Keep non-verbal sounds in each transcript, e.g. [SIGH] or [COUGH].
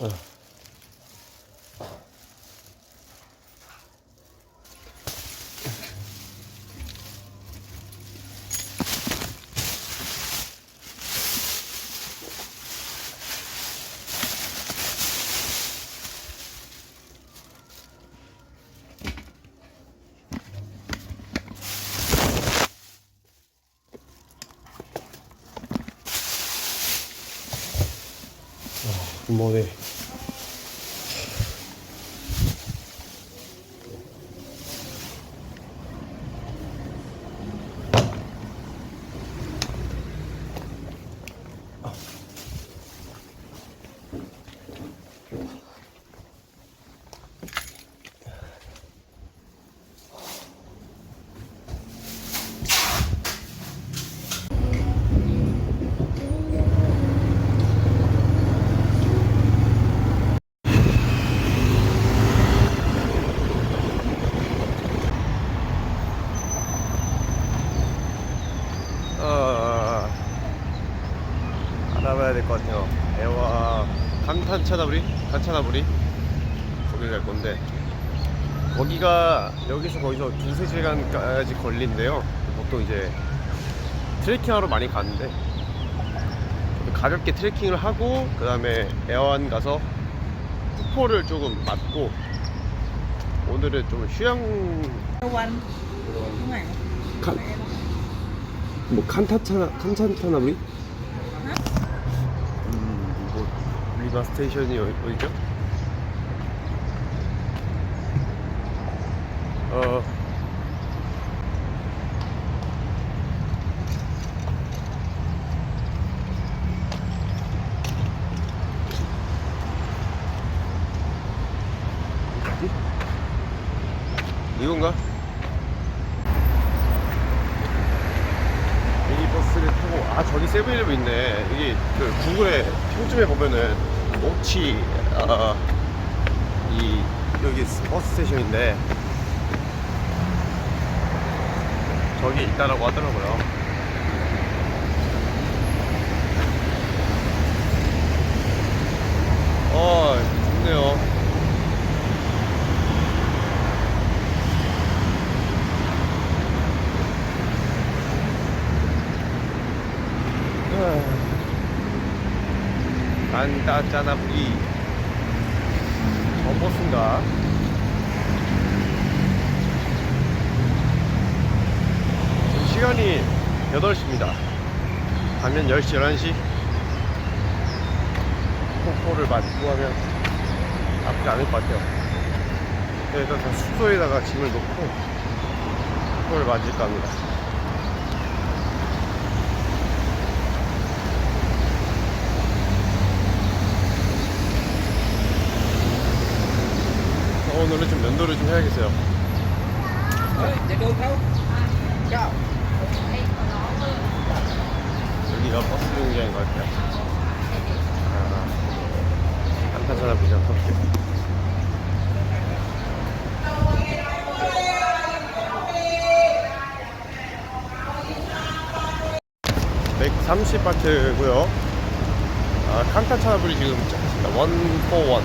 어. 뭐네. 어, 알아봐야 될 것 같아요. 애와 감탄차나부리? 간차나부리? 거기 갈 건데 거기가 여기서 거기서 두세 시간까지 걸린대요. 보통 이제 트레킹하러 많이 가는데 가볍게 트레킹을 하고 그 다음에 애완 가서 푸포를 조금 맞고 오늘은 좀 휴양 rồi. 칸, 뭐 칸타차나 칸찬타나브리? 음, 뭐 리바 스테이션이 어디, 어디죠? 어. 이건가? 미니버스를 타고 아 저기 세븐일레븐 있네 여기 그 구글에 평점에 보면은 오치 아, 이 여기 버스 스테이션인데 저기 있다라고 하더라고요 어 좋네요 간다 짜나부리 저 버스인가? 지금 시간이 8시입니다. 가면 10시 11시? 폭포를 맞고 하면 나쁘지 않을 것 같아요. 네, 일단 다 숙소에다가 짐을 놓고 폭포를 맞을까 합니다 어, 오늘은 좀 면도를 좀 해야겠어요. 여기가 버스 정류장인 것 같아요. 아, 한탄사나 부장 터볼게요. (130) 바트고요 아, 칸타차나불이 지금 시작했습니다 (141)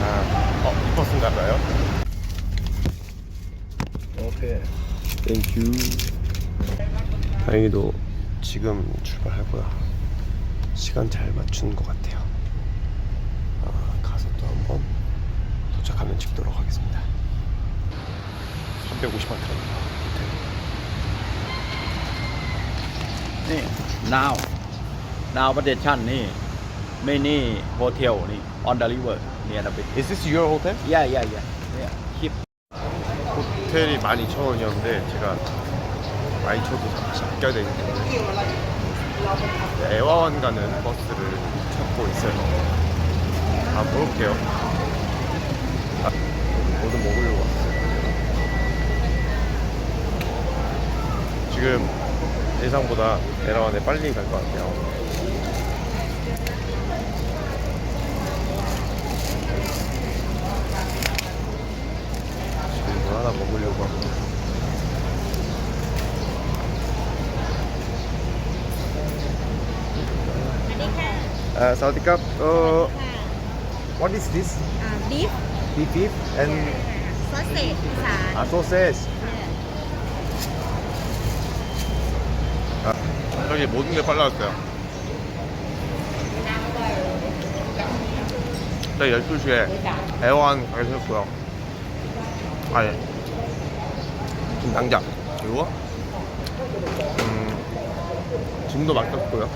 아, 어, 이 버스인가 봐요. 오케이. 땡큐. 다행히도 지금 출발하고요. 시간 잘 맞추는 것 같아요. 아, 가서 또 한번 도착하면 찍도록 하겠습니다. 350바트랍니다. นี่นาว นาวประเทศชันนี่ไม่นี่โฮเทลนี่ on the river beach Is this your hotel? yeah yeah yeah yeah keep 호텔이 12,000원이었는데 제가 많이 쳐도 잡게 되기 때문에 애화원 가는 버스를 찾고 있어요. 아, 물어볼게요. 아, 뭐든 먹으려고 왔어요. 지금 예상보다 애화원에 빨리 갈 것 같아요. 지금 뭐 하나 먹으려고 합니다. Uh, Sautikap, uh, what is this? Uh, beef. Beef, beef, and sausage. Uh, sausage. 아, 여기 모든 게 빨라졌어요. 12시에 애완 가게 생겼고요. 아, 예. 당장. 그리고, 음, 짐도 맡겼고요.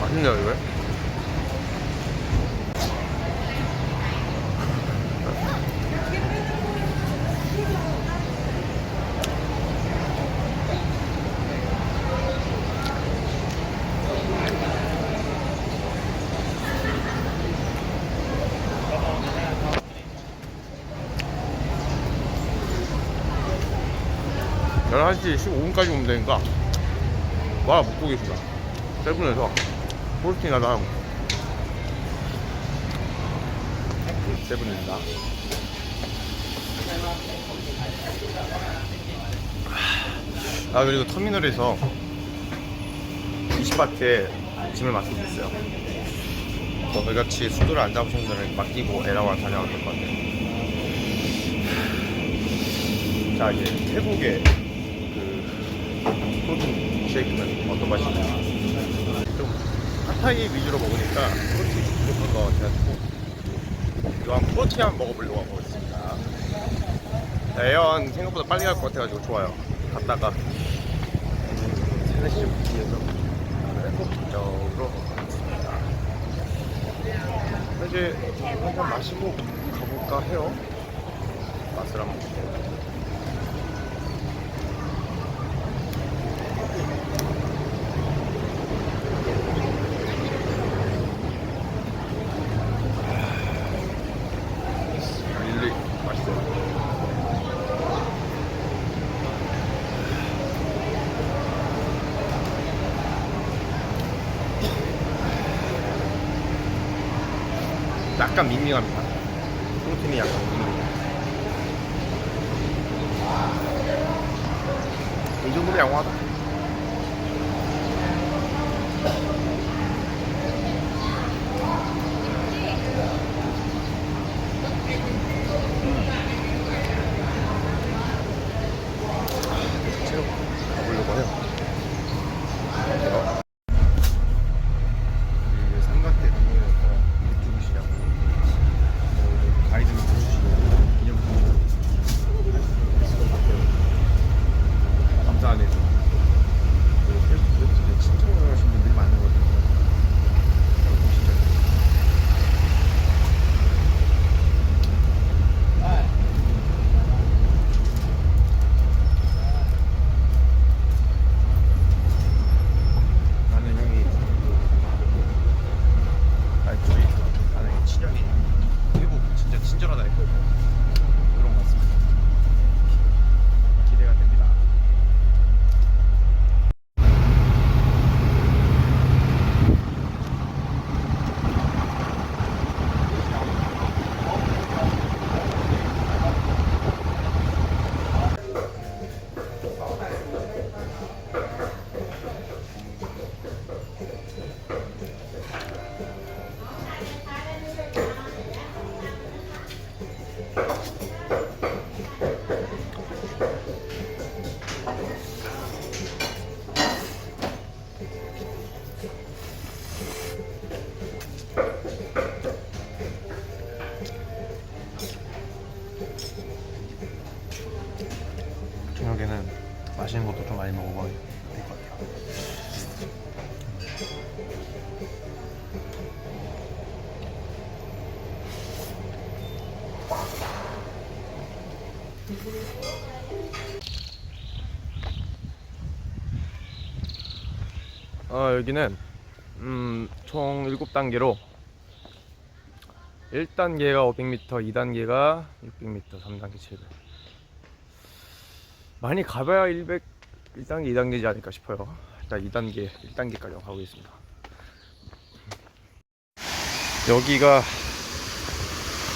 맛있네요, 이거. 열한 시 15분까지 오면 되니까. 와 먹고 계시다. 세븐에서 폴스팅 하나 세븐입니다. 아 그리고 터미널에서 20바트에 짐을 맡기고 있어요. 뭐 저희같이 수도를 안 잡으신 분들은 맡기고 에라와 다녀가도 될것 같아요. 자 이제 태국의 그 프로틴 쉐이크는 어떤 맛인지. 좀 핫타이 위주로 먹으니까 프로틴이 좀 부족한 것 같아가지고 이거 한 프로틴 한번 먹어보려고 하고 있습니다. 에어는 생각보다 빨리 갈 것 같아가지고 좋아요. 갔다가 음, 3, 4시쯤 뒤에서 쪽으로 가겠습니다. 이제 한잔 마시고 가볼까 해요. 맛을 한번 볼게요 릴리 맛있어요. 약간 밍밍합니다. 프로틴이 약간 밍밍. 이 정도면 양호하다. 어, 여기는 음, 총 7단계로 1단계가 500m, 2단계가 600m, 3단계 700. 많이 가봐야 100, 1단계, 2단계지 않을까 싶어요. 일단 2단계, 1단계까지 가고 있습니다. 여기가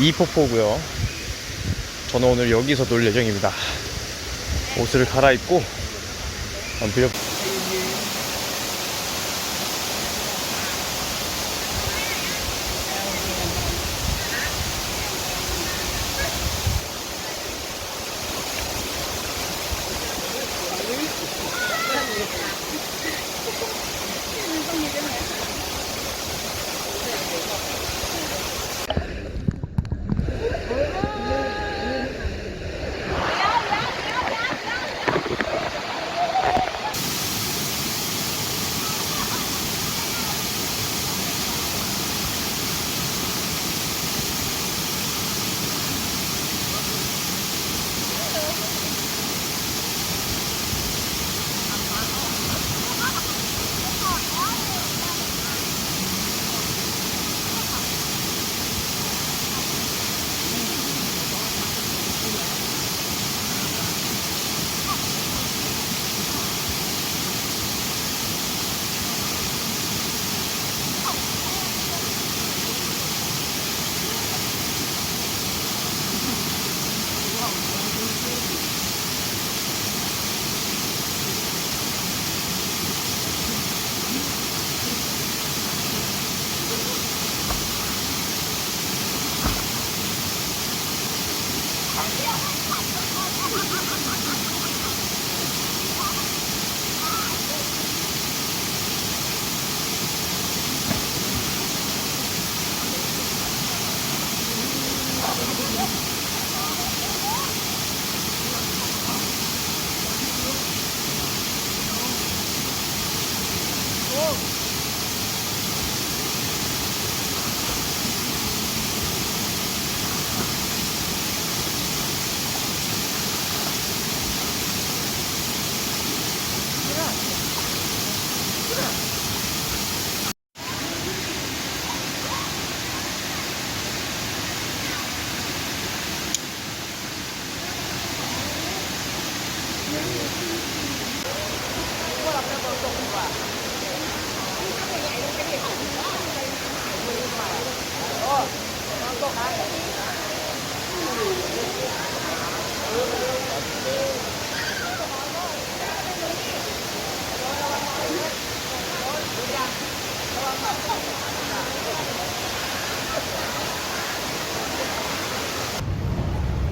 이포포고요. 저는 오늘 여기서 놀 예정입니다. 옷을 갈아입고 한번 빌려.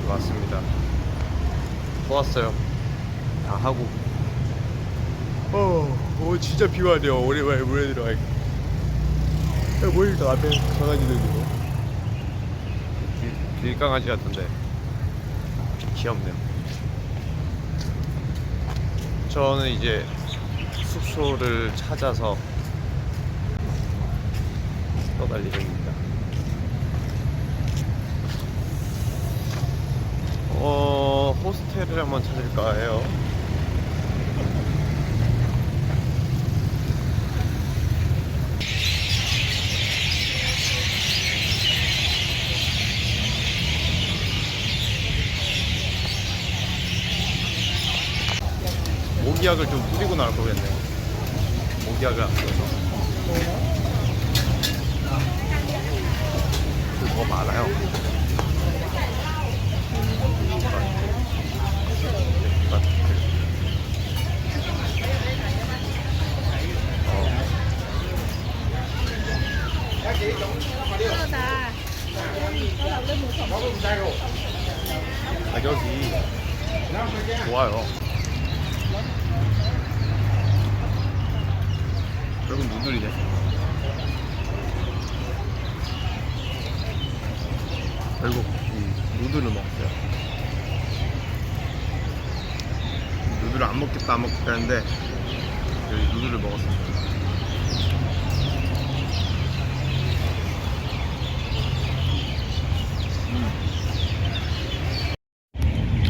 왔습니다. 좋았어요. 다 하고. 어, 오 진짜 비 와네요. 오랜만에 물에 들어가니까. 야, 뭐일 더 앞에 강아지들 이거. 길, 길강아지 같은데 귀엽네요. 저는 이제 숙소를 찾아서 떠날 예정입니다. 어, 호스텔을 한번 찾을까 해요. 모기약을 좀 뿌리고 나올 거겠네. 모기약을 안 뿌려서. 더 많아요. 가격이 좋아요. 여러분 누들이네. 결국 이 누들을 먹었어요. 누들을 안 먹겠다 안 먹겠다 했는데 여기 누들을 먹었습니다.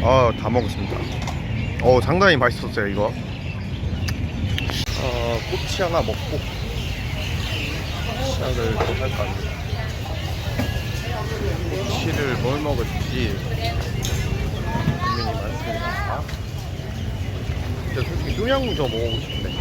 아, 다 먹었습니다. 어, 상당히 맛있었어요, 이거. 어, 꼬치 하나 먹고 시작을 또 할까 합니다. 꼬치를 뭘 먹을지 고민이 많습니다. 근데 솔직히 똠양꿍 저 먹어보고 싶은데.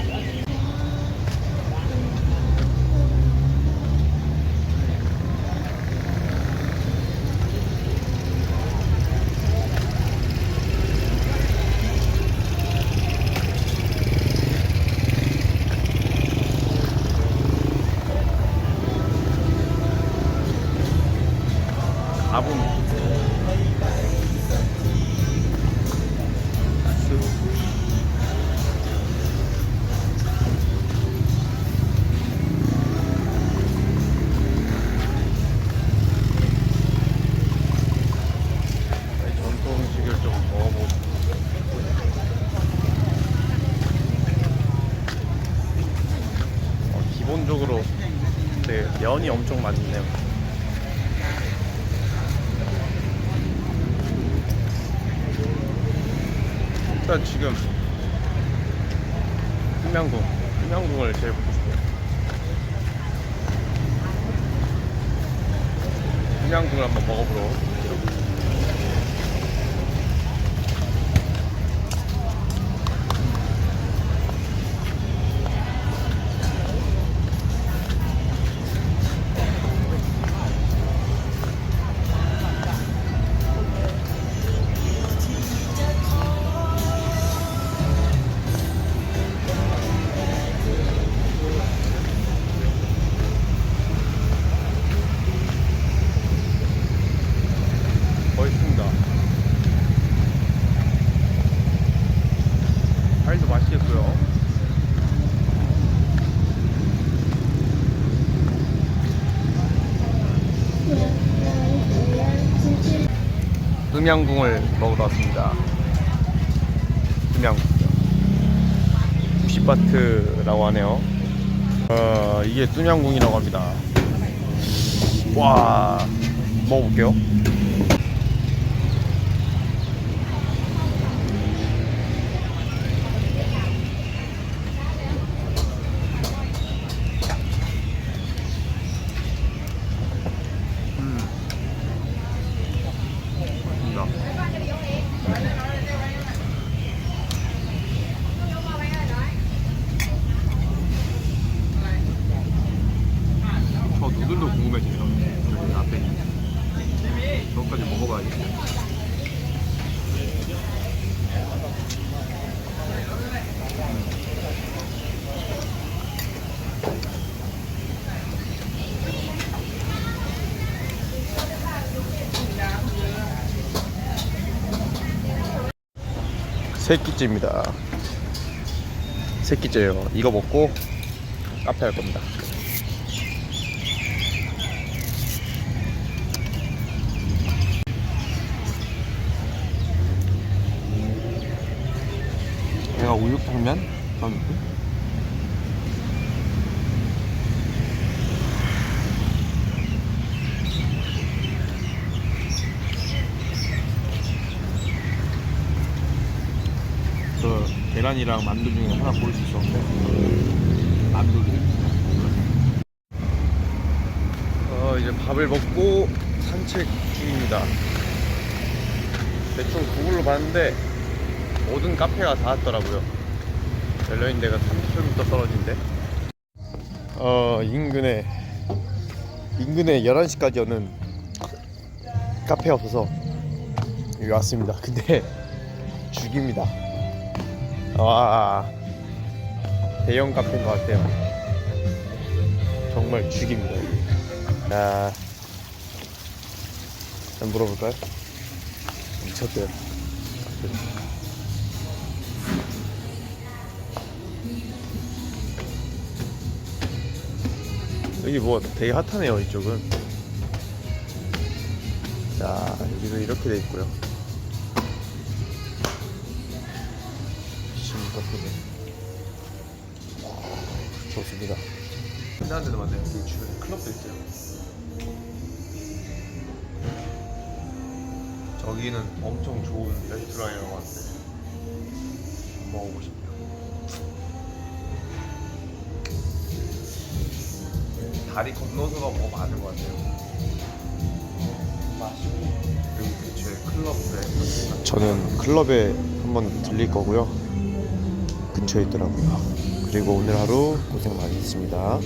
면이 엄청 많네요. 일단 지금 금양궁, 금양궁을 제일 보고 싶어요. 금양궁을 한번 먹어보러. 음양궁을 먹으러 왔습니다. 음양궁. 90바트라고 하네요. 어, 이게 뚠양궁이라고 합니다. 와, 먹어볼게요. 음. 맞습니다. 저 누들도 궁금해지네요. 저기 앞에 있는. 저거까지 먹어봐야겠어요. 세 끼째입니다. 세 끼째요. 이거 먹고 카페 할 겁니다. 내가 우육탕면 그 계란이랑 만두 중에 하나 고를 수 있었는데. 만두를. 어 이제 밥을 먹고 산책 중입니다. 대충 구글로 봤는데 모든 카페가 닫았더라고요. 열려있는 데가 30km 떨어진데. 어 인근에 인근에 11시까지 오는 카페가 없어서 여기 왔습니다. 근데 [LAUGHS] 죽입니다 와 대형 카페인 것 같아요. 정말 죽입니다. 자 한번 물어볼까요? 미쳤대요. 여기 뭐 되게 핫하네요 이쪽은. 자 여기도 이렇게 돼 있고요 좋습니다. 흔한 데도 많네요 여기 주변에 클럽도 있어요. 저기는 엄청 좋은 레스토랑이라고 하는데 먹어보고 싶네요. 다리 건너서가 뭐가 많은 것 같아요. 마시고. 여기 근처에 클럽에 저는 클럽에 한번 들릴 거고요. 근처에 있더라고요 그리고 오늘 하루 고생 많이 했습니다